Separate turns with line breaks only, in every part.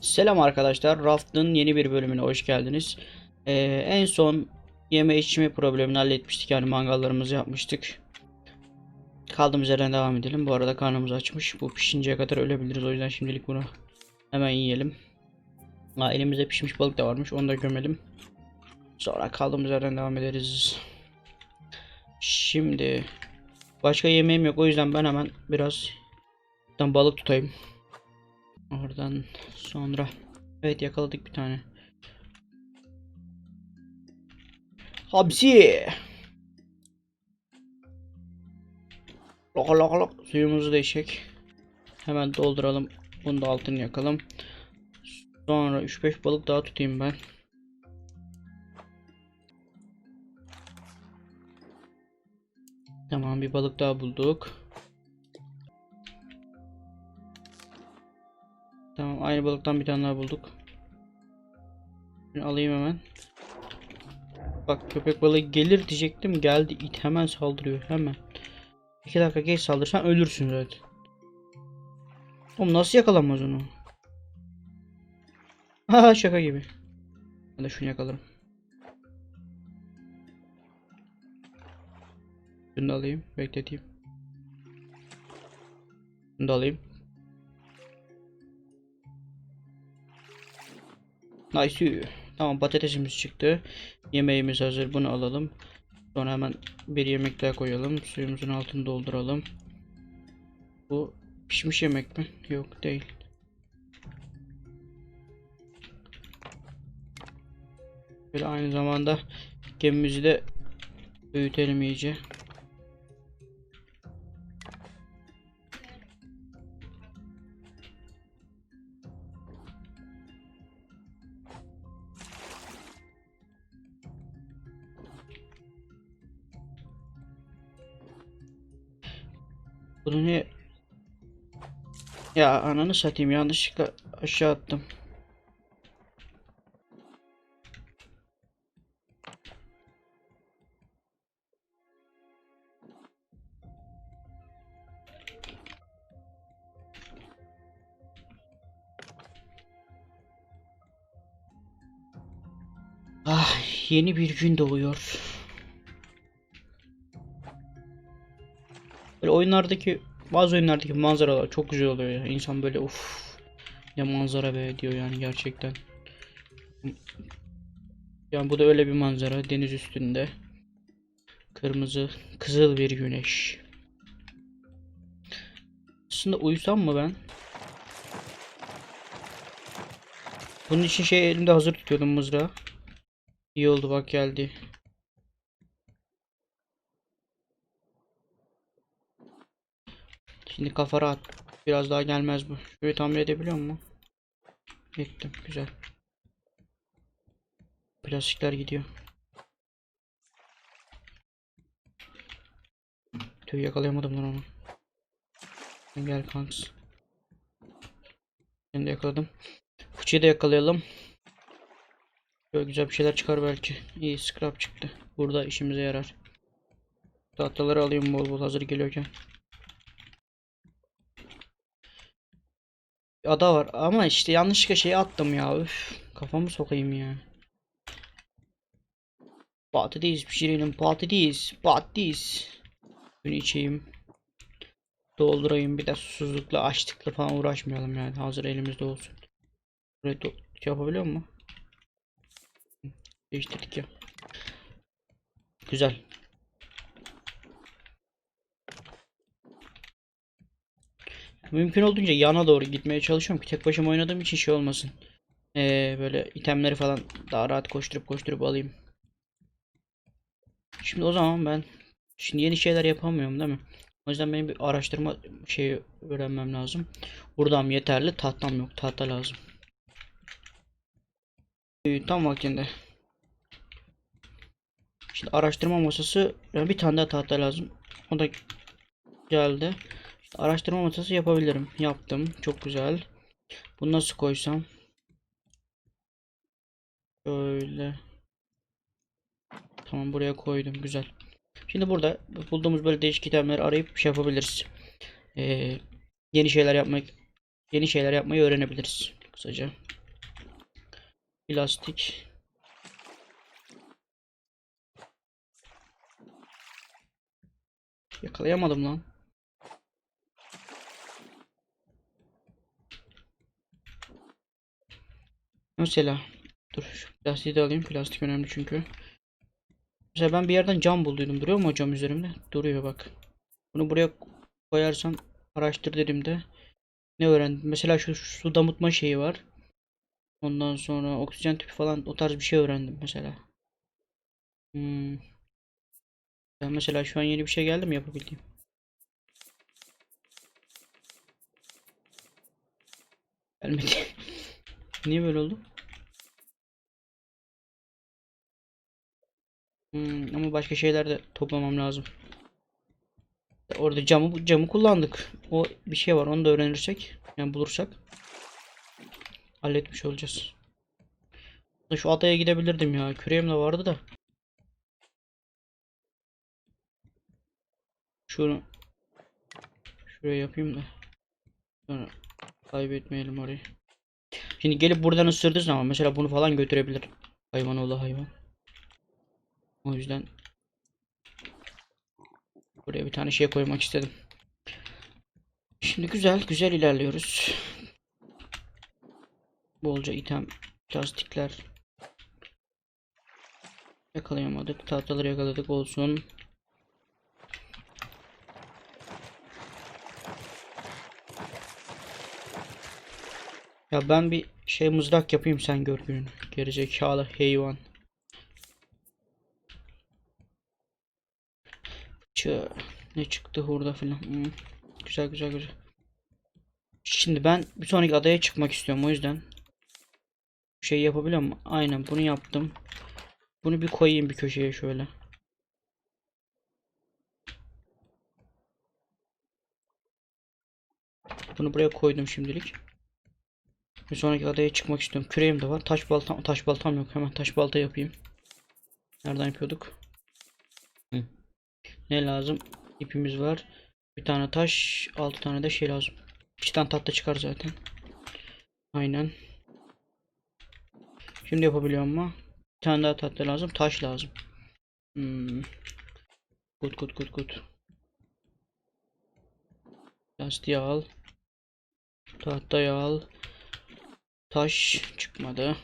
Selam arkadaşlar. Raft'ın yeni bir bölümüne hoş geldiniz. Ee, en son yeme içme problemini halletmiştik. Yani mangallarımızı yapmıştık. Kaldığımız yerden devam edelim. Bu arada karnımız açmış. Bu pişinceye kadar ölebiliriz. O yüzden şimdilik bunu hemen yiyelim. Ha, elimizde pişmiş balık da varmış. Onu da gömelim. Sonra kaldığımız yerden devam ederiz. Şimdi başka yemeğim yok. O yüzden ben hemen biraz balık tutayım. Oradan sonra evet yakaladık bir tane. Hapsi. Lok lok lok suyumuzu değişik. Hemen dolduralım. Bunu da altını yakalım. Sonra 3-5 balık daha tutayım ben. Tamam bir balık daha bulduk. Tamam aynı balıktan bir tane daha bulduk. Şunu alayım hemen. Bak köpek balığı gelir diyecektim geldi it hemen saldırıyor hemen. 2 dakika geç saldırsan ölürsün zaten. Oğlum nasıl yakalanmaz onu? Ha şaka gibi. Ben de şunu yakalarım. Şunu da alayım bekleteyim. Şunu da alayım. Nice. Tamam patatesimiz çıktı. Yemeğimiz hazır. Bunu alalım. Sonra hemen bir yemek daha koyalım. Suyumuzun altını dolduralım. Bu pişmiş yemek mi? Yok değil. Böyle aynı zamanda gemimizi de büyütelim iyice. Bunu ne? Ya ananı satayım yanlışlıkla aşağı attım. Ah yeni bir gün doğuyor. Böyle oyunlardaki bazı oyunlardaki manzaralar çok güzel oluyor ya. İnsan böyle uf ne manzara be diyor yani gerçekten. Yani bu da öyle bir manzara deniz üstünde. Kırmızı, kızıl bir güneş. Aslında uyusam mı ben? Bunun için şey elimde hazır tutuyordum mızrağı. İyi oldu bak geldi. Şimdi kafa rahat. Biraz daha gelmez bu. Şurayı tamir edebiliyor mu? Ettim. Güzel. Plastikler gidiyor. Tüy yakalayamadım lan onu. Gel kanks. Seni de yakaladım. Fıçıyı da yakalayalım. Böyle güzel bir şeyler çıkar belki. İyi scrap çıktı. Burada işimize yarar. Tahtaları alayım bol bol hazır geliyorken. Ada var ama işte yanlışlıkla şeyi attım ya. Üf, kafamı sokayım ya. Patates pişirelim patates patates. Bunu içeyim. Doldurayım bir de susuzlukla açlıkla falan uğraşmayalım yani hazır elimizde olsun. Burayı do- şey yapabiliyor mu? Değiştirdik ya. Güzel. Mümkün olduğunca yana doğru gitmeye çalışıyorum ki tek başıma oynadığım için şey olmasın. Ee, böyle itemleri falan daha rahat koşturup koşturup alayım. Şimdi o zaman ben şimdi yeni şeyler yapamıyorum değil mi? O yüzden benim bir araştırma şeyi öğrenmem lazım. Buradan yeterli tahtam yok. Tahta lazım. Ee, tam vaktinde. Şimdi araştırma masası yani bir tane daha tahta lazım. O da geldi. Araştırma masası yapabilirim. Yaptım. Çok güzel. Bunu nasıl koysam? Böyle. Tamam buraya koydum. Güzel. Şimdi burada bulduğumuz böyle değişik itemleri arayıp şey yapabiliriz. Ee, yeni şeyler yapmak yeni şeyler yapmayı öğrenebiliriz. Kısaca. Plastik. Yakalayamadım lan. Mesela dur şu plastiği de alayım. Plastik önemli çünkü. Mesela ben bir yerden cam bulduydum. Duruyor mu o cam üzerimde? Duruyor bak. Bunu buraya koyarsam araştır dediğimde ne öğrendim? Mesela şu, şu su damıtma şeyi var. Ondan sonra oksijen tüpü falan o tarz bir şey öğrendim mesela. Hmm. Ben mesela şu an yeni bir şey geldi mi yapabildiğim? Gelmedi. Niye böyle oldu? Hmm, ama başka şeyler de toplamam lazım. Orada camı camı kullandık. O bir şey var. Onu da öğrenirsek, yani bulursak halletmiş olacağız. Şu adaya gidebilirdim ya. Küreğim de vardı da. Şunu şuraya yapayım da. Sonra kaybetmeyelim orayı. Şimdi gelip buradan ısırdığı zaman mesela bunu falan götürebilir. Hayvan oğlu hayvan. O yüzden buraya bir tane şey koymak istedim. Şimdi güzel güzel ilerliyoruz. Bolca item, plastikler yakalayamadık. Tahtaları yakaladık olsun. Ya ben bir şey mızrak yapayım sen gör gününü. Gerizekalı hayvan. Çı ne çıktı hurda filan. Hmm. Güzel güzel güzel. Şimdi ben bir sonraki adaya çıkmak istiyorum o yüzden. Şey yapabiliyor mu? Aynen bunu yaptım. Bunu bir koyayım bir köşeye şöyle. Bunu buraya koydum şimdilik. Bir sonraki adaya çıkmak istiyorum. Küreğim de var. Taş baltam, taş baltam yok. Hemen taş balta yapayım. Nereden yapıyorduk? Hı. Ne lazım? İpimiz var. Bir tane taş, altı tane de şey lazım. İki tane tahta çıkar zaten. Aynen. Şimdi yapabiliyorum ama. Bir tane daha tahta lazım. Taş lazım. Hmm. Good good good good. Lastiği al. Tahtayı al. Taş çıkmadı.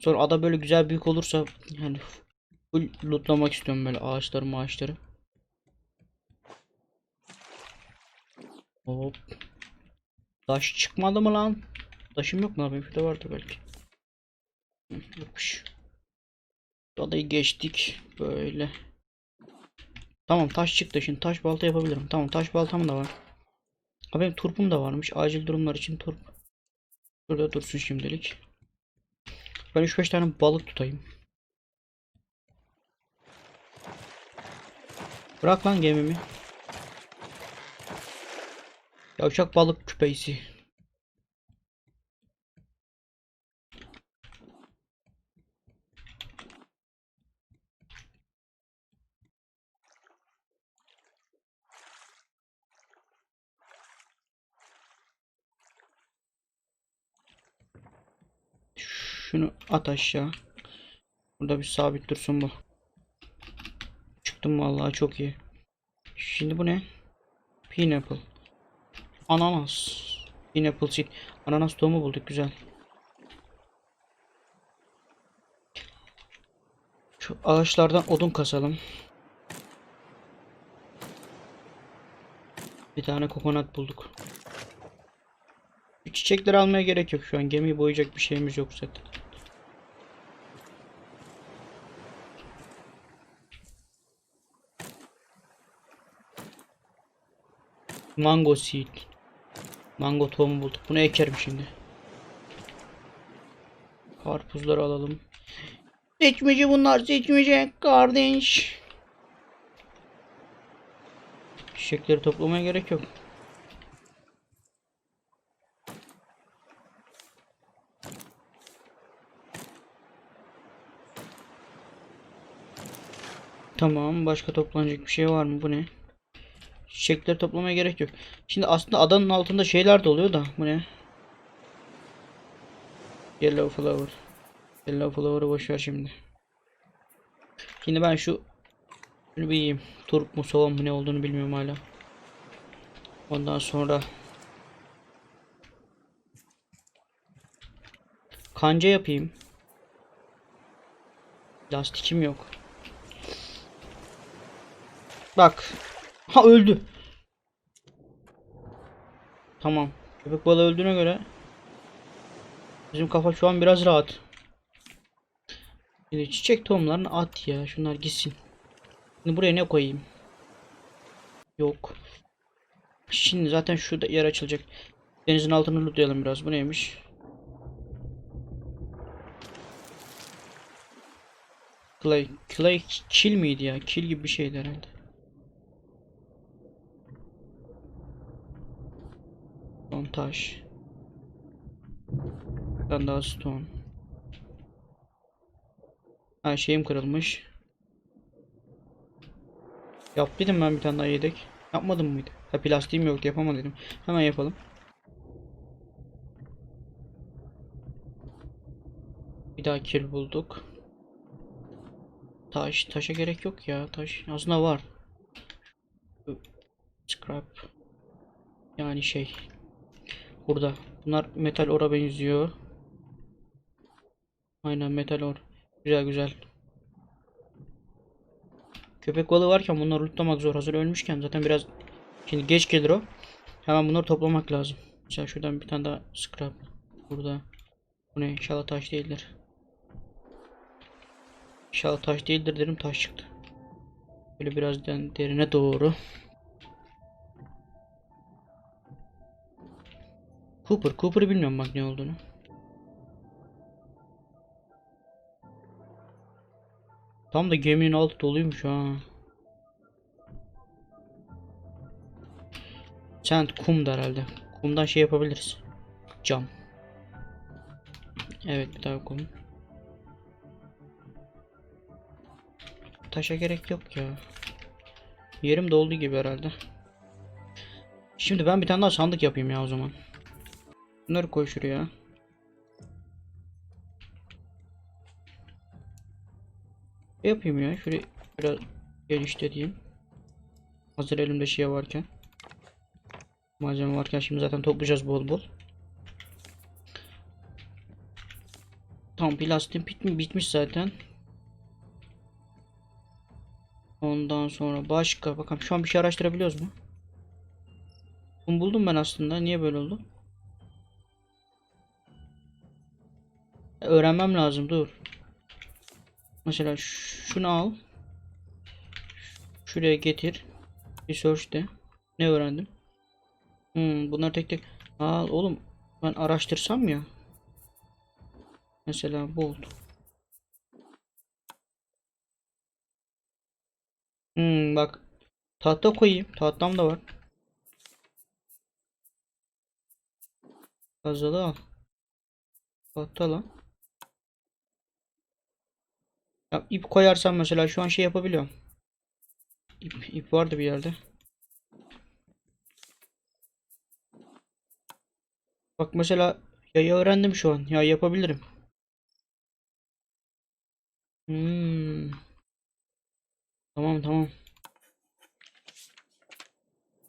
Sonra ada böyle güzel büyük olursa yani full lootlamak istiyorum böyle ağaçları maaşları. Hop. Taş çıkmadı mı lan? Taşım yok mu abi? Bir de vardı belki. Yokmuş. Adayı geçtik. Böyle. Tamam taş çıktı şimdi taş balta yapabilirim. Tamam taş baltam da var. Abi benim turpum da varmış. Acil durumlar için turp. Burada dursun şimdilik. Ben 3-5 tane balık tutayım. Bırak lan gemimi. Yavşak balık küpeysi. Şunu at aşağı. Burada bir sabit dursun bu. Çıktım vallahi çok iyi. Şimdi bu ne? Pineapple. Ananas. Pineapple seed. Ananas tohumu bulduk güzel. Şu ağaçlardan odun kasalım. Bir tane kokonat bulduk. Çiçekleri almaya gerek yok şu an. Gemiyi boyayacak bir şeyimiz yok zaten. Mango seed. Mango tohumu bulduk. Bunu ekerim şimdi. Karpuzları alalım. Seçmece bunlar seçmece kardeş. Çiçekleri toplamaya gerek yok. Tamam. Başka toplanacak bir şey var mı? Bu ne? Çiçekleri toplamaya gerek yok. Şimdi aslında adanın altında şeyler de oluyor da. Bu ne? Yellow flower. Yellow flower'ı boş ver şimdi. Şimdi ben şu şunu bir yiyeyim. Turp mu soğan mı ne olduğunu bilmiyorum hala. Ondan sonra kanca yapayım. Lastikim yok. Bak. Ha öldü. Tamam. Köpek balığı öldüğüne göre bizim kafa şu an biraz rahat. Şimdi çiçek tohumlarını at ya. Şunlar gitsin. Şimdi buraya ne koyayım? Yok. Şimdi zaten şurada yer açılacak. Denizin altını lootlayalım biraz. Bu neymiş? Clay. Clay kill miydi ya? Kill gibi bir şeydi herhalde. Son taş. Bir tane daha stone. Ha şeyim kırılmış. Yaptıydım ben bir tane daha yedek. Yapmadım mıydı? Ha plastiğim yoktu yapamadım. Hemen yapalım. Bir daha kill bulduk. Taş, taşa gerek yok ya. Taş aslında var. Scrap. Yani şey. Burada. Bunlar metal ora benziyor. Aynen metal or. Güzel güzel. Köpek balığı varken bunları lootlamak zor. Hazır ölmüşken zaten biraz şimdi geç gelir o. Hemen bunları toplamak lazım. Mesela şuradan bir tane daha scrap. Burada. Bu ne? İnşallah taş değildir. İnşallah taş değildir dedim taş çıktı. Böyle biraz derine doğru. Cooper. Cooper'ı bilmiyorum bak ne olduğunu. Tam da geminin altı doluymuş ha. Sand kum da herhalde. Kumdan şey yapabiliriz. Cam. Evet bir daha kum. Taşa gerek yok ya. Yerim doldu gibi herhalde. Şimdi ben bir tane daha sandık yapayım ya o zaman. Bunları koy şuraya. Yapayım ya? Şurayı biraz genişleteyim. Hazır elimde şey varken. Malzeme varken şimdi zaten toplayacağız bol bol. Tam plastiğim bitmiş, bitmiş zaten. Ondan sonra başka bakalım şu an bir şey araştırabiliyoruz mu? Bunu buldum ben aslında. Niye böyle oldu? Öğrenmem lazım. Dur. Mesela şunu al. Şuraya getir. Bir search de. Ne öğrendim? Hmm, bunlar tek tek. Al oğlum. Ben araştırsam ya. Mesela bolt. Hmm, bak. Tahta koyayım. Tahtam da var. Fazlalı al. Tahta lan. Ya ip koyarsam mesela şu an şey yapabiliyorum. İp, ip vardı bir yerde. Bak mesela yayı öğrendim şu an. Ya yapabilirim. Hmm. Tamam tamam.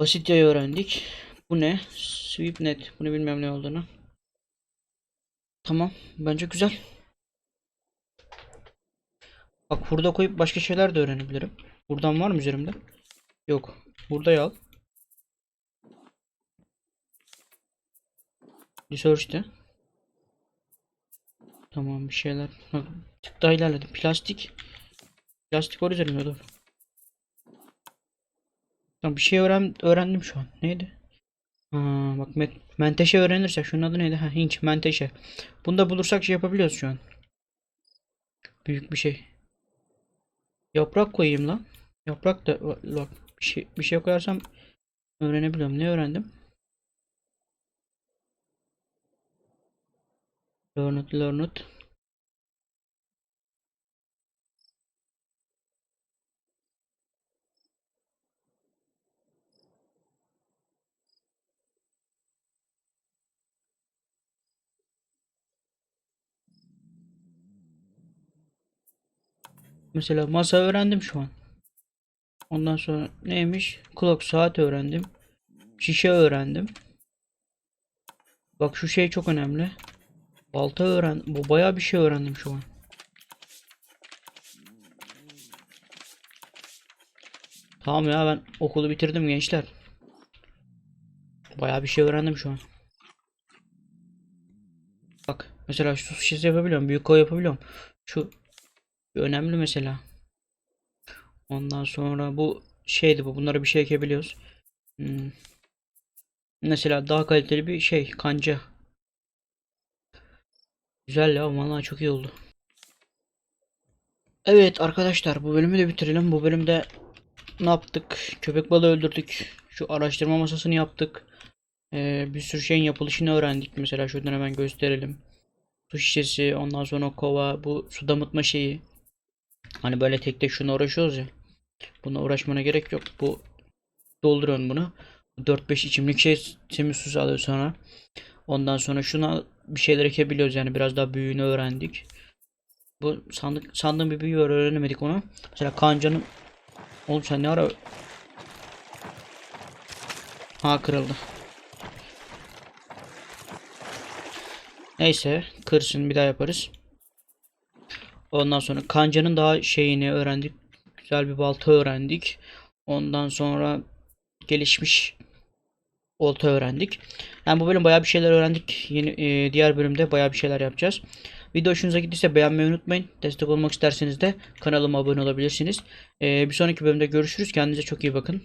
Basit yayı öğrendik. Bu ne? SweepNet. Bunu bilmem ne olduğunu. Tamam. Bence güzel. Bak burada koyup başka şeyler de öğrenebilirim. Buradan var mı üzerimde? Yok. Burada al. Research'te. Tamam bir şeyler. Bak, tık daha ilerledim. Plastik. Plastik var üzerimde dur. Tamam bir şey öğren öğrendim şu an. Neydi? Ha, bak menteşe öğrenirsek şunun adı neydi? Ha, hinç menteşe. Bunu da bulursak şey yapabiliyoruz şu an. Büyük bir şey. Yaprak koyayım lan. Yaprak da bak bir şey, bir şey koyarsam öğrenebiliyorum. Ne öğrendim? Learn it, learn it. Mesela masa öğrendim şu an. Ondan sonra neymiş? Clock saat öğrendim. Şişe öğrendim. Bak şu şey çok önemli. Balta öğren. Bu bayağı bir şey öğrendim şu an. Tamam ya ben okulu bitirdim gençler. Bayağı bir şey öğrendim şu an. Bak mesela şu şişesi yapabiliyorum. Büyük koy yapabiliyorum. Şu önemli mesela. Ondan sonra bu şeydi bu. Bunlara bir şey ekebiliyoruz. Hmm. Mesela daha kaliteli bir şey kanca. Güzel ya vallahi çok iyi oldu. Evet arkadaşlar bu bölümü de bitirelim. Bu bölümde ne yaptık? Köpek balığı öldürdük. Şu araştırma masasını yaptık. Ee, bir sürü şeyin yapılışını öğrendik. Mesela şuradan hemen gösterelim. Su şişesi, ondan sonra kova, bu su damıtma şeyi. Hani böyle tek tek şuna uğraşıyoruz ya. Buna uğraşmana gerek yok. Bu dolduruyorsun bunu. 4-5 içimlik şey temiz su sağlıyor sonra. Ondan sonra şuna bir şeyler ekebiliyoruz yani biraz daha büyüğünü öğrendik. Bu sandık sandığım bir büyüğü öğrenemedik onu. Mesela kancanın Oğlum sen ne ara Ha kırıldı. Neyse kırsın bir daha yaparız. Ondan sonra kancanın daha şeyini öğrendik. Güzel bir balta öğrendik. Ondan sonra gelişmiş olta öğrendik. Yani bu bölüm bayağı bir şeyler öğrendik. Yeni e, diğer bölümde bayağı bir şeyler yapacağız. Video hoşunuza gittiyse beğenmeyi unutmayın. Destek olmak isterseniz de kanalıma abone olabilirsiniz. E, bir sonraki bölümde görüşürüz. Kendinize çok iyi bakın.